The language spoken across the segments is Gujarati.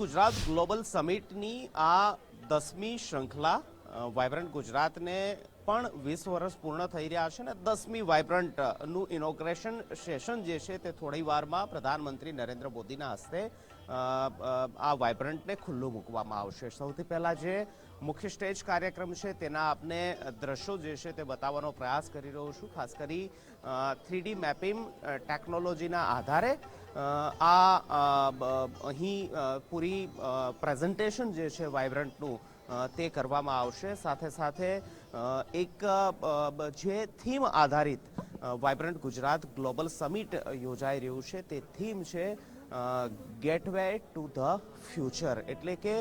ગુજરાત ગ્લોબલ સમિટની આ દસમી શ્રૃંખલા અ, વાઇબ્રન્ટ ગુજરાતને પણ વીસ વર્ષ પૂર્ણ થઈ રહ્યા છે ને દસમી વાઇબ્રન્ટનું ઇનોગ્રેશન સેશન જે છે તે થોડી વારમાં પ્રધાનમંત્રી નરેન્દ્ર મોદીના હસ્તે આ વાઇબ્રન્ટને ખુલ્લું મૂકવામાં આવશે. સૌથી પહેલાં જે મુખ્ય સ્ટેજ કાર્યક્રમ છે તેના આપને દ્રશ્યો જે છે તે બતાવવાનો પ્રયાસ કરી રહ્યો છું. ખાસ કરી થ્રીડી મેપિંગ ટેકનોલોજીના આધારે આ અહીં પૂરી પ્રેઝન્ટેશન જે છે વાઇબ્રન્ટનું તે કરવામાં આવશે. સાથે સાથે એક જે થીમ આધારિત વાઇબ્રન્ટ ગુજરાત ગ્લોબલ સમિટ યોજાઈ રહ્યું છે તે થીમ છે ગેટવે ટુ ધ ફ્યુચર એટલે કે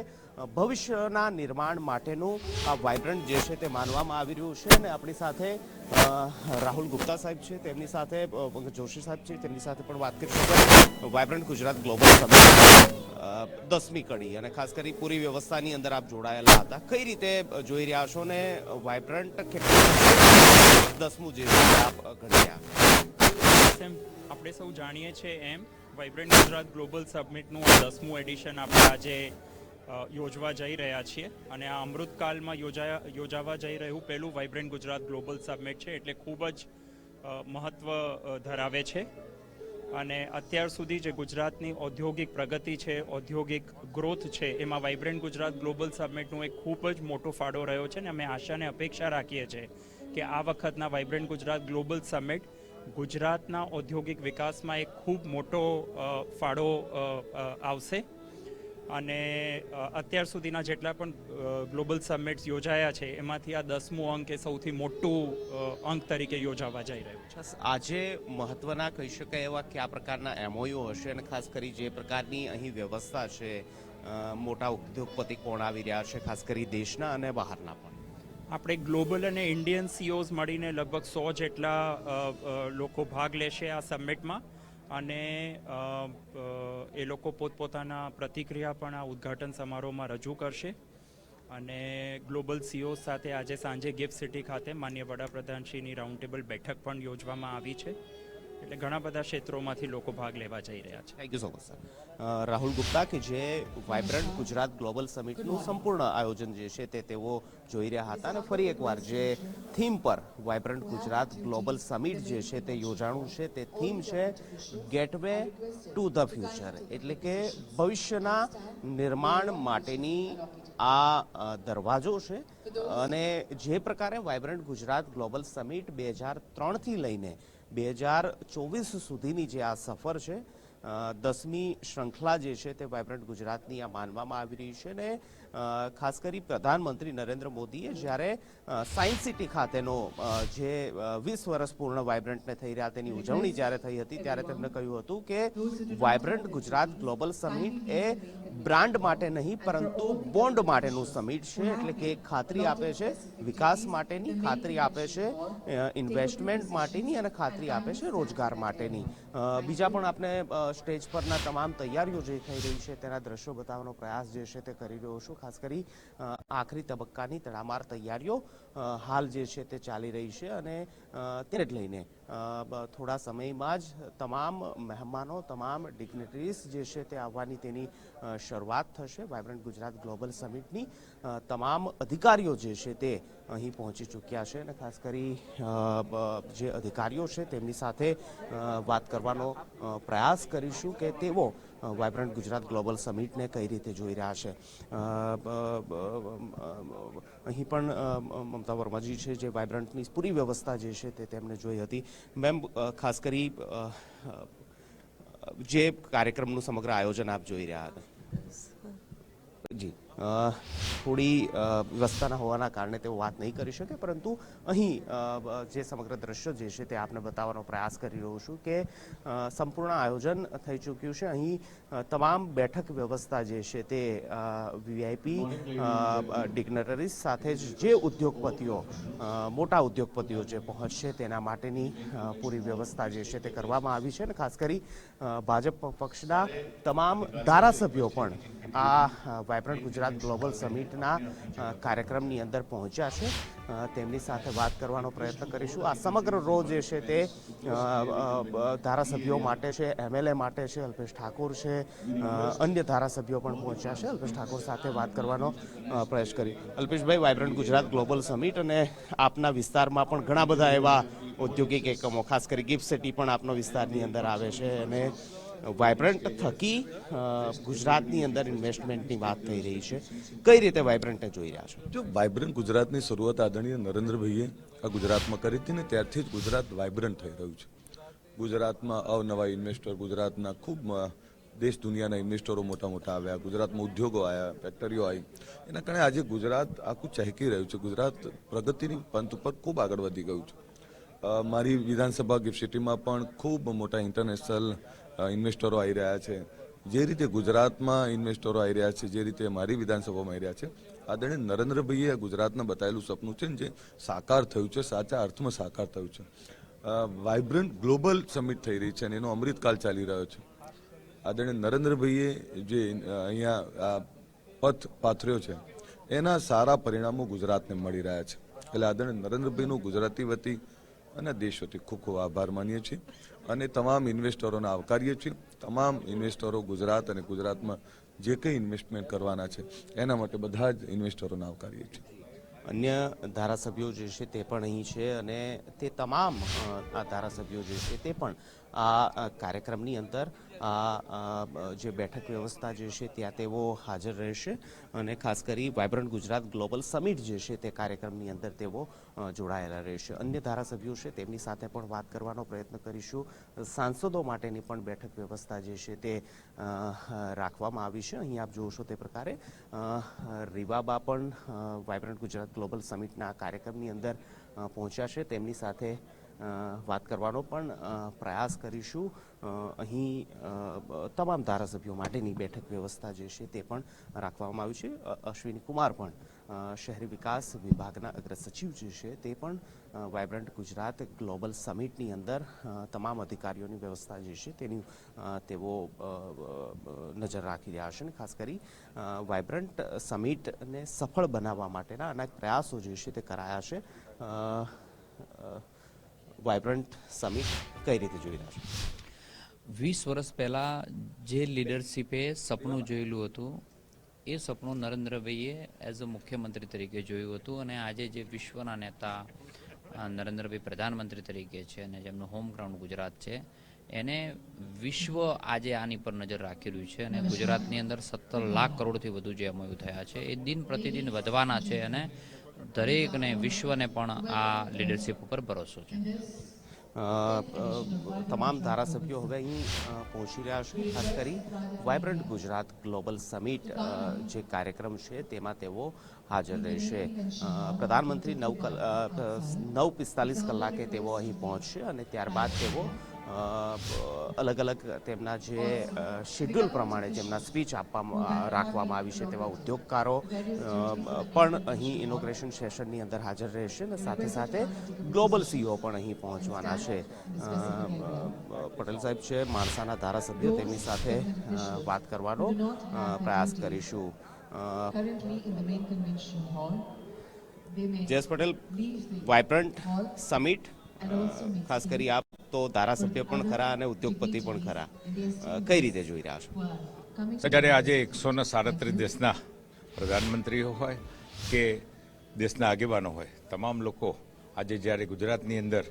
ભવિષ્યના નિર્માણ માટેનું આ વાઇબ્રન્ટ જે છે તે માનવામાં આવી રહ્યું છે અને આપણી સાથે રાહુલ ગુપ્તા સાહેબ છે, તેમની સાથે જોશી સાહેબ છે, તેમની સાથે પણ વાત કરીશું વાઇબ્રન્ટ ગુજરાત ગ્લોબલ સમિટ દસમી કડી અને ખાસ કરી પૂરી વ્યવસ્થાની અંદર આપ જોડાયેલા હતા. કઈ રીતે જોઈ રહ્યા છો ને વાઇબ્રન્ટ દસમું જે આપ ઘડ્યા આપણે સૌ જાણીએ છીએ એમ વાઇબ્રન્ટ ગુજરાત ગ્લોબલ સબમિટનું આ દસમું એડિશન આપણે આજે યોજવા જઈ રહ્યા છીએ. અને આ અમૃતકાલમાં યોજાયા, યોજાવા જઈ રહ્યું પહેલું વાઇબ્રન્ટ ગુજરાત ગ્લોબલ સબમિટ છે, એટલે ખૂબ જ મહત્ત્વ ધરાવે છે. અને અત્યાર સુધી જે ગુજરાતની ઔદ્યોગિક પ્રગતિ છે, ઔદ્યોગિક ગ્રોથ છે, એમાં વાઇબ્રન્ટ ગુજરાત ગ્લોબલ સબમિટનું એક ખૂબ જ મોટો ફાળો રહ્યો છે. અને અમે આશાને અપેક્ષા રાખીએ છીએ કે આ વખતના વાઇબ્રન્ટ ગુજરાત ગ્લોબલ સમિટ ગુજરાતના ઔદ્યોગિક વિકાસમાં એક ખૂબ મોટો ફાળો આવશે. અને અત્યાર સુધીના જેટલા પણ ગ્લોબલ સમિટ્સ યોજાયા છે, એમાંથી આ દસમું અંક એ સૌથી મોટું અંક તરીકે યોજાવા જઈ રહ્યું છે. આજે મહત્વના કહી શકાય એવા કયા પ્રકારના એમઓયુ હશે અને ખાસ કરી જે પ્રકારની અહીં વ્યવસ્થા છે મોટા ઉદ્યોગપતિ કોણ આવી રહ્યા છે, ખાસ કરી દેશના અને બહારના પણ. આપણે ગ્લોબલ અને ઇન્ડિયન સીઓઝ મળીને લગભગ સો જેટલા લોકો ભાગ લેશે આ સમિટમાં. અને એ લોકો પોતપોતાના પ્રતિક્રિયા પણ આ ઉદ્ઘાટન સમારોહમાં રજૂ કરશે. અને ગ્લોબલ સીઓ સાથે આજે સાંજે ગિફ્ટ સિટી ખાતે માન્ય વડાપ્રધાનશ્રીની રાઉન્ડ ટેબલ બેઠક પણ યોજવામાં આવી છે. એટલે ઘણા બધા ક્ષેત્રોમાંથી લોકો ભાગ લેવા જઈ રહ્યા છે. Thank you so much sir Rahul Gupta કે જે વાઇબ્રન્ટ ગુજરાત ગ્લોબલ સમિટનું સંપૂર્ણ આયોજન જે છે તે તેઓ જોઈ રહ્યા હતા અને ફરી એકવાર જે થીમ પર વાઇબ્રન્ટ ગુજરાત ગ્લોબલ સમિટ જે છે તે યોજાણું છે, તે થીમ છે ગેટવે ટુ ધ ફ્યુચર એટલે કે ભવિષ્યના નિર્માણ માટેની આ દરવાજો છે અને જે પ્રકારે વાઇબ્રન્ટ ગુજરાત ગ્લોબલ સમિટ બે હજાર ત્રણથી લઈને બે હજાર ચોવીસ સુધીની જે આ સફર છે દસમી શ્રૃંખલા જે છે તે વાઇબ્રન્ટ ગુજરાતની આ માનવામાં આવી રહી છે ને ખાસ કરી પ્રધાનમંત્રી નરેન્દ્ર મોદીએ જ્યારે સાયન્સ સિટી ખાતેનો જે વીસ વર્ષ પૂર્ણ વાઇબ્રન્ટને થઈ રહ્યા તેની ઉજવણી જ્યારે થઈ હતી ત્યારે તેમણે કહ્યું હતું કે વાઇબ્રન્ટ ગુજરાત ગ્લોબલ સમિટ એ બ્રાન્ડ માટે નહીં, પરંતુ બોન્ડ માટેનું સમિટ છે, એટલે કે ખાતરી આપે છે, વિકાસ માટેની ખાતરી આપે છે ઇન્વેસ્ટમેન્ટ માટેની અને ખાતરી આપે છે, રોજગાર માટેની. બીજા પણ આપણે સ્ટેજ પરના તમામ તૈયારીઓ જે થઈ રહી છે, તેના દ્રશ્યો બતાવવાનો પ્રયાસ જે છે તે કરી રહ્યો છું. ખાસ કરી આખરી તબક્કાની તડામાર તૈયારીઓ હાલ જે છે તે ચાલી રહી છે અને તેને જ લઈને થોડા સમયમાં જ તમામ મહેમાનો, તમામ ડિગ્નેટરીઝ જે છે તે આવવાની તેની શરૂઆત થશે. વાઇબ્રન્ટ ગુજરાત ગ્લોબલ સમિટની તમામ અધિકારીઓ જે છે તે અહીં પહોંચી ચૂક્યા છે અને ખાસ કરી જે અધિકારીઓ છે તેમની સાથે વાત કરવાનો પ્રયાસ કરીશું કે તેઓ વાઇબ્રન્ટ ગુજરાત ગ્લોબલ સમિટને કઈ રીતે જોઈ રહ્યા છે. અહીં પણ મમતા વર્માજી છે જે વાઇબ્રન્ટની પૂરી વ્યવસ્થા જે છે તે તેમને જોઈ હતી. મેમ ખાસ કરી જે કાર્યક્રમનું સમગ્ર આયોજન આપ જોઈ રહ્યા હતા. જી. થોડી અ, વ્યવસ્થાના હોવાના કારણે તેઓ વાત નહીં કરી શકે પરંતુ અહીં જે સમગ્ર દ્રશ્ય જે છે તે આપને બતાવવાનો પ્રયાસ કરી રહ્યો છું કે સંપૂર્ણ આયોજન થઈ ચૂક્યું છે. અહીં તમામ બેઠક વ્યવસ્થા જે છે તે વીઆઈપી ડિગ્નટરીઝ સાથે જ જે ઉદ્યોગપતિઓ મોટા ઉદ્યોગપતિઓ જે પહોંચશે તેના માટેની પૂરી વ્યવસ્થા જે છે તે કરવામાં આવી છે અને ખાસ કરી ભાજપ પક્ષના તમામ ધારાસભ્યો પણ આ વાયબ્રન્ટ ગુજરાત ગ્લોબલ સમિટના કાર્યક્રમની અંદર પહોંચ્યા છે. તેમની સાથે વાત કરવાનો પ્રયત્ન કરીશું. આ સમગ્ર રો જે છે તે ધારાસભ્યો માટે છે એમએલએ માટે છે, અલ્પેશ ઠાકોર છે અન્ય ધારાસભ્યો પણ પહોંચ્યા છે. અલ્પેશ ઠાકોર સાથે વાત કરવાનો પ્રયાસ કરી. Alpeshbhai vibrant Gujarat global summit અને આપના વિસ્તારમાં પણ ઘણા બધા એવા ઔદ્યોગિક એકમો, ખાસ કરી ગિફ્ટ સિટી પણ આપનો વિસ્તારની અંદર આવે છે. અને વાઇબ્રન્ટ થકી ગુજરાતની અંદર ઇન્વેસ્ટમેન્ટની વાત થઈ રહી છે. કઈ રીતે વાઇબ્રન્ટને જોઈ રહ્યા છો? જો વાઇબ્રન્ટ ગુજરાતની શરૂઆત આદરણીય નરેન્દ્રભાઈએ આ ગુજરાતમાં કરી હતી ને ત્યારથી જ ગુજરાત વાઇબ્રન્ટ થઈ રહ્યું છે. ગુજરાતમાં અવનવા ઇન્વેસ્ટર ગુજરાતના ખૂબ દેશ દુનિયાના ઇન્વેસ્ટરો મોટા મોટા આવ્યા, ગુજરાતમાં ઉદ્યોગો આવ્યા ફેક્ટરીઓ આવી. એના કારણે આજે ગુજરાત આખું ચહેકી રહ્યું છે. ગુજરાત પ્રગતિની પંથ ઉપર ખૂબ આગળ વધી ગયું છે. મારી વિધાનસભા ગિફ્ટ સિટીમાં પણ ખૂબ મોટા ઇન્ટરનેશનલ ઇન્વેસ્ટરો આવી રહ્યા છે. જે રીતે ગુજરાતમાં ઇન્વેસ્ટરો આવી રહ્યા છે, જે રીતે મારી વિધાનસભામાં આવી રહ્યા છે, આદરણીય નરેન્દ્રભાઈએ ગુજરાતને બતાવેલું સપનું છે જે સાકાર થયું છે, સાચા અર્થમાં સાકાર થયું છે. વાઇબ્રન્ટ ગ્લોબલ સમિટ થઈ રહી છે અને એનો અમૃતકાલ ચાલી રહ્યો છે. આદરણીય નરેન્દ્રભાઈએ જે અહીંયા પથ પાથર્યો છે, એના સારા પરિણામો ગુજરાતને મળી રહ્યા છે. એટલે આદરણીય નરેન્દ્રભાઈનું ગુજરાતી વતી અને દેશ વતી ખૂબ ખૂબ આભાર માનીએ છીએ. અને તમામ ઇન્વેસ્ટરોને આવકારીએ છીએ. તમામ ઇન્વેસ્ટરો ગુજરાત અને ગુજરાતમાં જે કંઈ ઇન્વેસ્ટમેન્ટ કરવાના છે, એના માટે બધા જ ઇન્વેસ્ટરોને આવકારીએ છીએ. અન્ય ધારાસભ્યો જે છે તે પણ અહીં છે અને તે તમામ આ ધારાસભ્યો જે છે તે પણ આ કાર્યક્રમની અંદર આ જે બેઠક વ્યવસ્થા જે છે ત્યાં તેઓ હાજર રહેશે અને ખાસ કરી વાયબ્રન્ટ ગુજરાત ગ્લોબલ સમિટ જે છે તે કાર્યક્રમની અંદર તેઓ જોડાયેલા રહેશે. અન્ય ધારાસભ્યો છે તેમની સાથે પણ વાત કરવાનો પ્રયત્ન કરીશું. સાંસદો માટેની પણ બેઠક વ્યવસ્થા જે છે તે રાખવામાં આવી છે. અહીં આપ જોશો તે પ્રકારે રીવાબા પણ વાયબ્રન્ટ ગુજરાત ગ્લોબલ સમિટના કાર્યક્રમની અંદર પહોંચ્યા છે. તેમની સાથે વાત કરવાનો પણ પ્રયાસ કરીશું. અહીં તમામ ધારાસભ્યો માટેની બેઠક વ્યવસ્થા જે છે તે પણ રાખવામાં આવી છે. અશ્વિની કુમાર પણ શહેરી વિકાસ વિભાગના અગ્ર સચિવ જે છે તે પણ વાઇબ્રન્ટ ગુજરાત ગ્લોબલ સમિટની અંદર તમામ અધિકારીઓની વ્યવસ્થા જે છે તેની તેઓ નજર રાખી રહ્યા છે ખાસ કરી વાઇબ્રન્ટ સમિટને સફળ બનાવવા માટેના અનેક પ્રયાસો જે છે તે કરાયા છે. વાઇબ્રન્ટ સમિટ કઈ રીતે જોઈ રહ્યા છો? વીસ વર્ષ પહેલાં જે લીડરશીપે સપનું જોયેલું હતું, એ સપનું નરેન્દ્રભાઈએ એઝ અ મુખ્યમંત્રી તરીકે જોયું હતું અને આજે જે વિશ્વના નેતા નરેન્દ્રભાઈ પ્રધાનમંત્રી તરીકે છે અને જેમનું હોમ ગ્રાઉન્ડ ગુજરાત છે, એને વિશ્વ આજે આની પર નજર રાખી રહ્યું છે અને ગુજરાતની અંદર સત્તર લાખ કરોડથી વધુ જે અમયું થયા છે, એ દિન પ્રતિદિન વધવાના છે અને દરેકને વિશ્વને પણ આ લીડરશિપ ઉપર ભરોસો છે. તમામ ધારાસભ્યો હવે અહીં પહોંચી રહ્યા છે. ખાસ કરી વાઇબ્રન્ટ ગુજરાત ગ્લોબલ સમિટ જે કાર્યક્રમ છે તેમાં તેઓ હાજર રહેશે. પ્રધાનમંત્રી નવ નવ પિસ્તાલીસ કલાકે તેઓ અહીં પહોંચશે અને ત્યારબાદ તેઓ અલગ અલગ તેમના જે શેડ્યુલ પ્રમાણે જેમના સ્પીચ આપવામાં રાખવામાં આવી છે તેવા ઉદ્યોગકારો પણ અહીં ઇનોગ્રેશન સેશનની અંદર હાજર રહેશે અને સાથે સાથે ગ્લોબલ સીઓ પણ અહીં પહોંચવાના છે. પટેલ સાહેબ છે માણસાના ધારાસભ્ય તેમની સાથે વાત કરવાનો પ્રયાસ કરીશું. Jayesh Patel vibrant vibrant summit ખાસ કરી આપ તો ધારાસભ્ય પણ ખરા અને ઉદ્યોગપતિ પણ ખરા. કઈ રીતે જોઈ રહ્યા છો? જ્યારે આજે એકસો ને સાડત્રીસ દેશના પ્રધાનમંત્રીઓ હોય કે દેશના આગેવાનો હોય તમામ લોકો આજે જ્યારે ગુજરાતની અંદર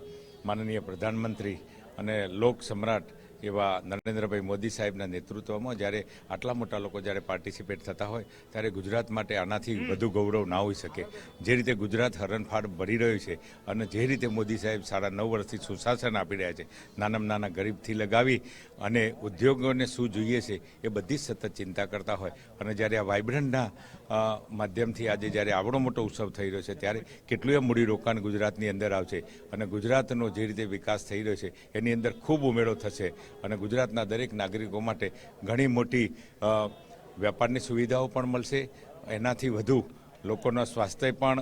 માનનીય પ્રધાનમંત્રી અને લોક સમ્રાટ એવા નરેન્દ્રભાઈ મોદી સાહેબના નેતૃત્વમાં જ્યારે આટલા મોટા લોકો જ્યારે પાર્ટિસિપેટ થતા હોય ત્યારે ગુજરાત માટે આનાથી વધુ ગૌરવ ના હોઈ શકે. જે રીતે ગુજરાત હરણફાળ ભરી રહ્યું છે અને જે રીતે મોદી સાહેબ સાડા નવ વર્ષથી સુશાસન આપી રહ્યા છે નાનામાં નાના ગરીબથી લગાવી અને ઉદ્યોગોને શું જોઈએ છે એ બધી જ સતત ચિંતા કરતા હોય. અને જ્યારે આ વાઇબ્રન્ટના માધ્યમથી આજે જ્યારે આવડો મોટો ઉત્સવ થઈ રહ્યો છે, ત્યારે કેટલું મૂડીરોકાણ ગુજરાતની અંદર આવશે અને ગુજરાતનો જે રીતે વિકાસ થઈ રહ્યો છે, એની અંદર ખૂબ ઉમેરો થશે અને ગુજરાતના દરેક નાગરિકો માટે ઘણી મોટી વેપારની સુવિધાઓ પણ મળશે. એનાથી વધુ લોકોના સ્વાસ્થ્ય પણ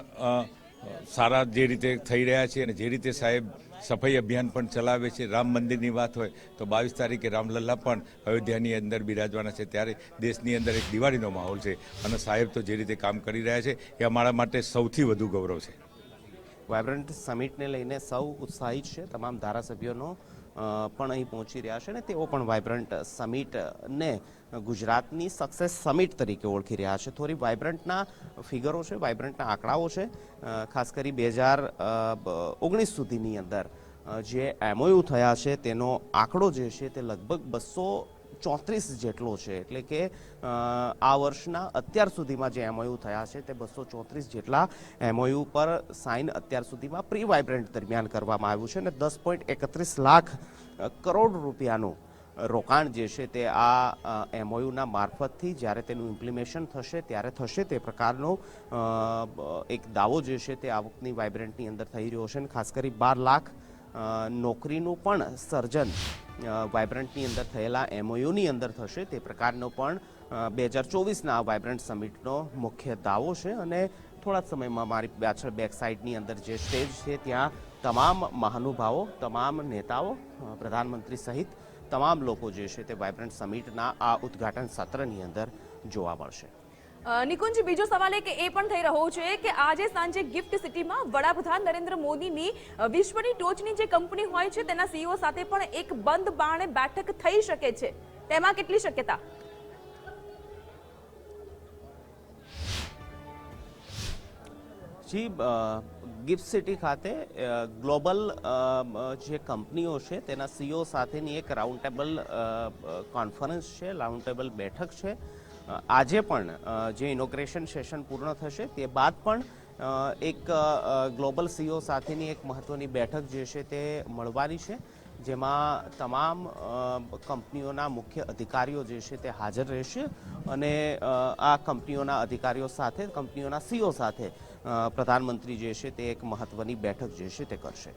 સારા જે રીતે થઈ રહ્યા છે અને જે રીતે સાહેબ સફાઈ અભિયાન પણ ચલાવે છે, રામ મંદિરની વાત હોય તો બાવીસ તારીખે રામલલ્લા પણ અયોધ્યાની અંદર બિરાજવાના છે. ત્યારે દેશની અંદર એક દિવાળીનો માહોલ છે અને સાહેબ તો જે રીતે કામ કરી રહ્યા છે એ અમારા માટે સૌથી વધુ ગૌરવ છે. વાયબ્રન્ટ સમિટને લઈને સૌ ઉત્સાહિત છે તમામ ધારાસભ્યોનો. પણ અહીં પહોંચી રહ્યા છે અને તેઓ પણ વાયબ્રન્ટ સમિટને ગુજરાતની સક્સેસ સમિટ તરીકે ઓળખી રહ્યા છે. થોડી વાયબ્રન્ટના ફિગરો છે વાયબ્રન્ટના આંકડાઓ છે. ખાસ કરી બે હજાર ઓગણીસ સુધીની અંદર જે એમઓયુ થયા છે, તેનો આંકડો જે છે તે લગભગ બસો ચોત્રીસ જેટલો છે. એટલે કે આ વર્ષના અત્યાર સુધીમાં જે એમઓયુ થયા છે તે બસો ચોત્રીસ જેટલા એમઓયુ પર સાઇન અત્યાર સુધીમાં પ્રી વાઇબ્રન્ટ દરમિયાન કરવામાં આવ્યું છે અને દસ પોઈન્ટ એકત્રીસ લાખ કરોડ રૂપિયાનું રોકાણ જે છે તે આ એમઓયુના મારફતથી જ્યારે તેનું ઇમ્પ્લિમેશન થશે, ત્યારે થશે તે પ્રકારનો એક દાવો જે છે તે આવકની વાઇબ્રન્ટની અંદર થઈ રહ્યો છે અને ખાસ કરી બાર લાખ નોકરીનું પણ સર્જન વાયબ્રન્ટની અંદર થયેલા એમઓયુની અંદર થશે. તે પ્રકારનો પણ બે હજાર ચોવીસના વાઇબ્રન્ટ સમિટનો મુખ્ય દાવો છે અને થોડા સમયમાં મારી પાછળ બેક સાઇડની અંદર જે સ્ટેજ છે, ત્યાં તમામ મહાનુભાવો, તમામ નેતાઓ પ્રધાનમંત્રી સહિત તમામ લોકો જે છે તે વાઇબ્રન્ટ સમિટના આ ઉદ્ઘાટન સત્રની અંદર જોવા મળશે. નિકુંજ, બીજો સવાલ એ કે એ પણ થઈ રહ્યો છે કે આજે સાંજે ગિફ્ટ સિટીમાં વડાપ્રધાન નરેન્દ્ર મોદીની વિશ્વની ટોચની જે કંપની હોય છે તેના સીઈઓ સાથે પણ એક બંધ બાણે બેઠક થઈ શકે છે. તેમાં કેટલી શક્યતા? જી ગિફ્ટ સિટી ખાતે ગ્લોબલ જે કંપનીઓ છે તેના સીઓ સાથેની એક રાઉન્ડ ટેબલ કોન્ફરન્સ છે રાઉન્ડ ટેબલ બેઠક છે. આજે પણ જે ઇનોગ્રેશન સેશન પૂર્ણ થશે તે બાદ પણ એક ગ્લોબલ સીઓ સાથેની એક મહત્વની બેઠક જે છે તે મળવાની છે, જેમાં તમામ કંપનીઓના મુખ્ય અધિકારીઓ જે છે તે હાજર રહેશે અને આ કંપનીઓના અધિકારીઓ સાથે, કંપનીઓના સીઓ સાથે પ્રધાનમંત્રી જે છે તે એક મહત્વની બેઠક જે છે તે કરશે.